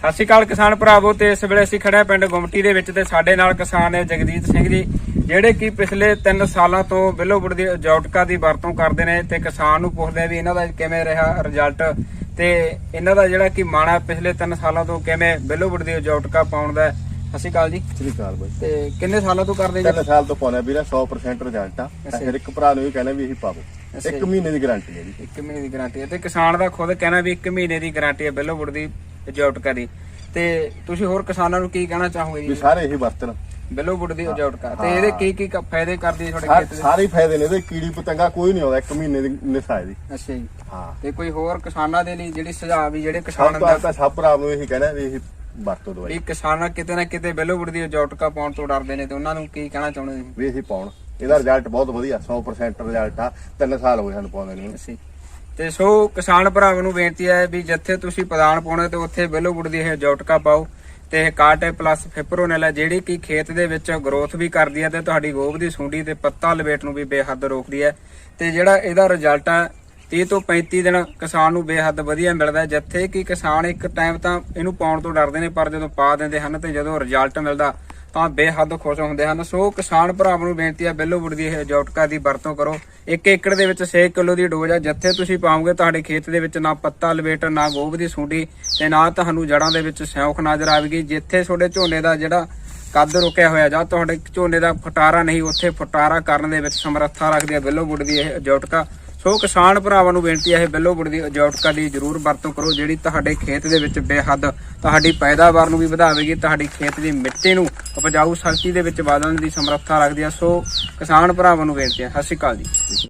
ਸਤਿ ਸ਼੍ਰੀ ਅਕਾਲ ਕਿਸਾਨ ਭਰਾਵੋ ਤੇ ਇਸ ਵੇਲੇ ਅਸੀਂ ਖੜੇ ਪਿੰਡ ਗੁਮਟੀ ਦੇ ਵਿੱਚ ਤੇ ਸਾਡੇ ਨਾਲ ਕਿਸਾਨ ਹੈ ਜਗਜੀਤ ਸਿੰਘ ਜੀ ਜਿਹੜੇ ਕਿ ਪਿਛਲੇ 3 ਸਾਲਾਂ ਤੋਂ ਬਿੱਲੋਵੁੱਡ ਦੀ ਜੌਟਕਾ ਦੀ ਵਰਤੋਂ ਕਰਦੇ ਨੇ ਤੇ ਕਿਸਾਨ ਨੂੰ ਪੁੱਛਦੇ ਵੀ ਇਹਨਾਂ ਦਾ ਕਿਵੇਂ ਰਿਹਾ ਰਿਜ਼ਲਟ ਤੇ ਇਹਨਾਂ ਦਾ ਜਿਹੜਾ ਕਿ ਮਾਣਾ ਪਿਛਲੇ 3 ਸਾਲਾਂ ਤੋਂ ਕਿਵੇਂ ਬਿੱਲੋਵੁੱਡ ਦੀ ਜੌਟਕਾ ਪਾਉਣ ਦਾ। ਸਤਿ ਸ਼੍ਰੀ ਅਕਾਲ ਜੀ। ਸ੍ਰੀ ਅਕਾਲ ਬਾਈ। ਤੇ ਕਿੰਨੇ ਸਾਲਾਂ ਤੋਂ ਕਰਦੇ ਜੀ? ਤਿੰਨ ਸਾਲ ਤੋਂ ਪਾਉਣਾ ਵੀਰੇ 100% ਰਿਜ਼ਲਟ ਆ। ਹਰ ਇੱਕ ਭਰਾ ਨੂੰ ਇਹ ਕਹਿੰਦਾ ਵੀ ਇਹੀ ਪਾਵੋ। ਇੱਕ। ਮਹੀਨੇ ਦੀ ਗਾਰੰਟੀ ਹੈ ਜੀ। ਇੱਕ ਮਹੀਨੇ ਦੀ ਗਾਰੰਟੀ ਹੈ। ਤੇ ਕਿਸਾਨ ਦਾ ਖੁਦ ਕਹਿਣਾ ਵੀ ਇੱਕ ਮਹੀਨੇ ਦੀ ਗਾਰੰਟੀ ਹੈ ਬਿੱਲੋਵੁੱਡ ਦੀ ਦੀ ਤੇ ਤੁਸੀਂ ਹੋਰ ਕਿਸਾਨਾਂ ਨੂੰ ਕੀ ਕਹਿਣਾ ਚਾਹੋਗੇ ਵੀ ਜੀ ਸਾਰੇ ਇਹੀ ਵਰਤਣ। ਬਿੱਲੋਵੁੱਡ ਦੀ ਜੌਟਕਾ ਤੇ। ਇਹਦੇ ਕੀ ਕੀ ਕ- ਫਾਇਦੇ ਕਰਦੀ ਹੈ ਤੁਹਾਡੇ ਖੇਤ ਦੇ? ਸਾਰੇ ਹੀ ਫਾਇਦੇ ਨੇ ਇਹਦੇ ਕੀੜੀ ਪਤੰਗਾ ਕੋਈ ਨਹੀਂ ਆਉਂਦਾ ਇੱਕ ਮਹੀਨੇ ਦੀ ਨਿਸਾਏ ਦੀ ਅੱਛਾ ਜੀ। ਹਾਂ। ਤੇ ਕੋਈ ਹੋਰ ਕਿਸਾਨਾਂ ਦੇ ਲਈ ਜਿਹੜੀ ਸੁਝਾਅ ਵੀ ਜਿਹੜੇ ਸਭ ਕਿਸਾਨ ਤੋਂ ਦਾ ਤਾਂ ਸਭ ਭਰਾ ਨੂੰ ਇਹੀ ਕਹਿਣਾ ਵੀ ਇਹੀ ਵਰਤੋ ਦਵਾਈ। ਵੀ ਕਿਸਾਨ ਕਿਤੇ ਨਾ ਕਿਤੇ ਬਿੱਲੋਵੁੱਡ ਦੀ ਜੌਟਕਾ ਪਾਉਣ ਤੋਂ ਡਰਦੇ ਨੇ ਤੇ ਉਹਨਾਂ ਨੂੰ ਕੀ ਕਹਿਣਾ ਚਾਹੁੰਦੇ ਨੇ ਵੀ ਇਹੀ ਪਾਉਣ। ਇਹਦਾ ਰਿਜ਼ਲਟ ਬਹੁਤ ਵਧੀਆ 100% ਰਿਜ਼ਲਟ ਆ। ਤਿੰਨ ਸਾਲ ਹੋ ਗਏ ਸਾਨੂੰ ਪਾਉਂਦੇ ਨੂੰ। ਅਸੀਂ ਤੇ ਸੋ ਕਿਸਾਨ ਭਰਾਵਾਂ ਨੂੰ ਬੇਨਤੀ ਹੈ ਵੀ ਜਿੱਥੇ ਤੁਸੀਂ ਪ੍ਰਦਾਨ ਪਾਉਣਾ ਤੇ ਉੱਥੇ ਬਿੱਲੋਵੁੱਡ ਦੀ ਇਹ ਜੋਟਕਾ ਪਾਓ ਤੇ ਇਹ ਕਾਟੇ ਪਲੱਸ ਫਿਪਰੋਨਲ ਹੈ ਜਿਹੜੀ ਕਿ ਖੇਤ ਦੇ ਵਿੱਚ ਗਰੋਥ ਵੀ ਕਰਦੀ ਹੈ ਤੇ ਤੁਹਾਡੀ ਗੋਭ ਦੀ ਸੁੰਡੀ ਤੇ ਪੱਤਾ ਲਪੇਟ ਨੂੰ ਵੀ ਬੇਹੱਦ ਰੋਕਦੀ ਹੈ। ਤੇ ਜਿਹੜਾ ਇਹਦਾ ਰਿਜ਼ਲਟ ਹੈ 30 ਤੋਂ 35 ਦਿਨ ਕਿਸਾਨ ਨੂੰ ਬੇਹੱਦ ਵਧੀਆ ਮਿਲਦਾ ਜਿੱਥੇ ਕਿ ਕਿਸਾਨ ਇੱਕ ਟਾਈਮ ਤਾਂ ਇਹਨੂੰ ਪਾਉਣ ਤੋਂ ਡਰਦੇ ਨੇ, ਪਰ ਜਦੋਂ ਪਾ ਦਿੰਦੇ ਹਨ ਤੇ ਜਦੋਂ ਰਿਜ਼ਲਟ ਮਿਲਦਾ ਤਾਂ ਬੇਹੱਦ ਖੁਸ਼ ਹੁੰਦੇ ਹਨ। ਸੋ ਕਿਸਾਨ ਭਰਾਵਾਂ ਨੂੰ ਬੇਨਤੀ ਹੈ ਬਿੱਲੋਵੁੱਡ ਦੀ ਇਹ ਜੌਟਕਾ ਦੀ ਵਰਤੋਂ ਕਰੋ। 1 ਏਕੜ ਦੇ ਵਿੱਚ 6 ਕਿਲੋ ਦੀ ਡੋਜ਼ ਹੈ ਜਿੱਥੇ ਤੁਸੀਂ ਪਾਓਗੇ, ਤੁਹਾਡੇ ਖੇਤ ਦੇ ਵਿੱਚ ਨਾ ਪੱਤਾ ਲਵੇਟ, ਨਾ ਗੋਭ ਦੀ ਸੁੰਡੀ ਤੇ ਨਾ ਤੁਹਾਨੂੰ ਜੜਾਂ ਦੇ ਵਿੱਚ ਸਿਉਂਖ ਨਜ਼ਰ ਆਵੇਗੀ। ਜਿੱਥੇ ਤੁਹਾਡੇ ਝੋਨੇ ਦਾ ਜਿਹੜਾ ਕੱਦ ਰੁਕਿਆ ਹੋਇਆ ਜਾਂ ਤੁਹਾਡੇ ਝੋਨੇ ਦਾ ਫਟਾਰਾ ਨਹੀਂ, ਉੱਥੇ ਫਟਾਰਾ ਕਰਨ ਦੇ ਵਿੱਚ ਸਮਰੱਥਾ ਰੱਖਦੀ ਹੈ ਬਿੱਲੋਵੁੱਡ ਦੀ ਇਹ ਜੌਟਕਾ ਸੋ ਕਿਸਾਨ ਭਰਾਵਾਂ ਨੂੰ ਬੇਨਤੀ ਹੈ ਇਹ ਬਿੱਲੋਵੁੱਡ ਦੀ ਜੌਟਕਾ ਦੀ ਜ਼ਰੂਰ ਵਰਤੋਂ ਕਰੋ, ਜਿਹੜੀ ਤੁਹਾਡੇ ਖੇਤ ਦੇ ਵਿੱਚ ਬੇਹੱਦ ਤੁਹਾਡੀ ਪੈਦਾਵਾਰ ਨੂੰ ਵੀ ਵਧਾਵੇਗੀ, ਤੁਹਾਡੀ ਖੇਤ ਦੀ ਮਿੱਟੀ ਨੂੰ ਉਪਜਾਊ ਸ਼ਕਤੀ ਦੇ ਵਿੱਚ ਵਧਾਉਣ ਦੀ ਸਮਰੱਥਾ ਰੱਖਦੀ ਹੈ ਸੋ ਕਿਸਾਨ ਭਰਾਵਾਂ ਨੂੰ ਬੇਨਤੀ ਹੈ ਸਤਿ ਸ਼੍ਰੀ ਅਕਾਲ ਜੀ।